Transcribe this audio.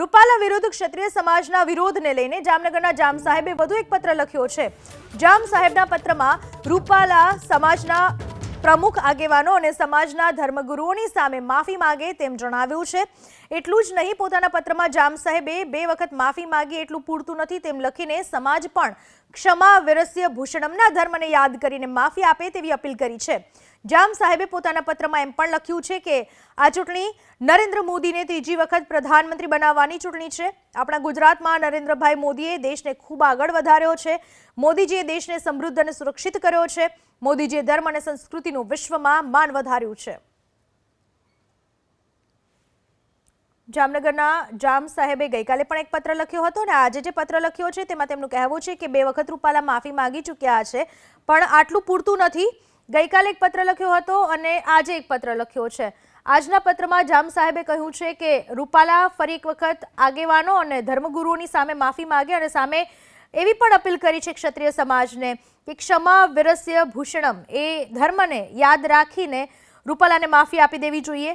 રૂપાલા વિરુદ્ધ ક્ષત્રિય સમાજના વિરોધને લઈને જામનગરના જામ સાહેબે વધુ એક પત્ર લખ્યો છે. જામ સાહેબના પત્રમાં રૂપાલા સમાજના પ્રમુખ આગેવાનો અને સમાજના ધર્મગુરુઓની સામે માફી માગે તેમ જણાવ્યું છે. એટલું જ નહીં, પોતાના પત્રમાં જામ સાહેબે બે વખત માફી માગી એટલું પૂરતું નથી તેમ લખીને સમાજ પણ ક્ષમા વિરસ્ય ભૂષણમના ધર્મને યાદ કરીને માફી આપે તેવી અપીલ કરી છે. જામ સાહેબે પોતાના પત્રમાં એમ પણ લખ્યું છે કે, આ ચૂંટણી નરેન્દ્ર મોદીને ત્રીજી વખત પ્રધાનમંત્રી બનાવવાની ચૂંટણી છે. આપણા ગુજરાતમાં નરેન્દ્રભાઈ મોદીએ દેશને ખૂબ આગળ વધાર્યો છે. મોદીજીએ દેશને સમૃદ્ધ અને સુરક્ષિત કર્યો છે. મોદીજીએ ધર્મ અને સંસ્કૃતિનું વિશ્વમાં માન વધાર્યું છે. જામનગરના જામ સાહેબે ગઈકાલે પણ એક પત્ર લખ્યો હતો અને આજે જે પત્ર લખ્યો છે તેમાં તેમનું કહેવું છે કે બે વખત રૂપાલા માફી માંગી ચૂક્યા છે, પણ આટલું પૂરતું નથી. ગઈકાલે એક પત્ર લખ્યો હતો અને આજે એક પત્ર લખ્યો છે. આજના પત્રમાં જામ સાહેબે કહ્યું છે કે રૂપાલા ફરી એક વખત આગેવાનો અને ધર્મગુરુઓની સામે માફી માગે અને સામે એવી પણ અપીલ કરી છે ક્ષત્રિય સમાજને કે ક્ષમા વિરસ્ય ભૂષણમ એ ધર્મને યાદ રાખીને રૂપાલાને માફી આપી દેવી જોઈએ.